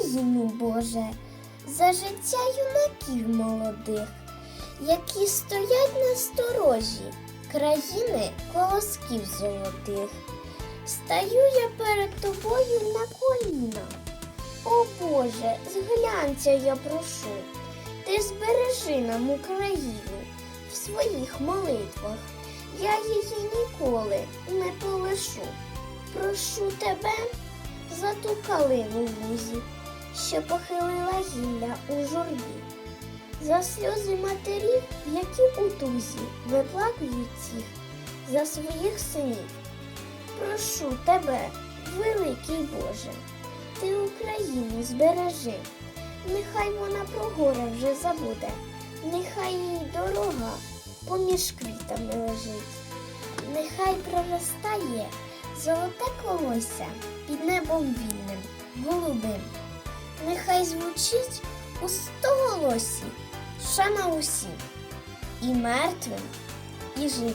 Україну, Боже, за життя юнаків молодих, які стоять на сторожі країни колосків золотих. Стаю я перед тобою на коліна. О Боже, зглянься, я прошу, ти збережи нам Україну в своїх молитвах. Я її ніколи не полишу. Прошу тебе за ту калину в лузі, що похилила гілля у журбі, за сльози матерів, які у тузі виплакують їх за своїх синів. Прошу тебе, великий Боже, ти Україну збережи, нехай вона про горе вже забуде, нехай її дорога поміж квітами лежить, нехай проростає золоте колося під небом вільним, голубим. Нехай звучить у стоголосі шана усім, і мертвим, і живим.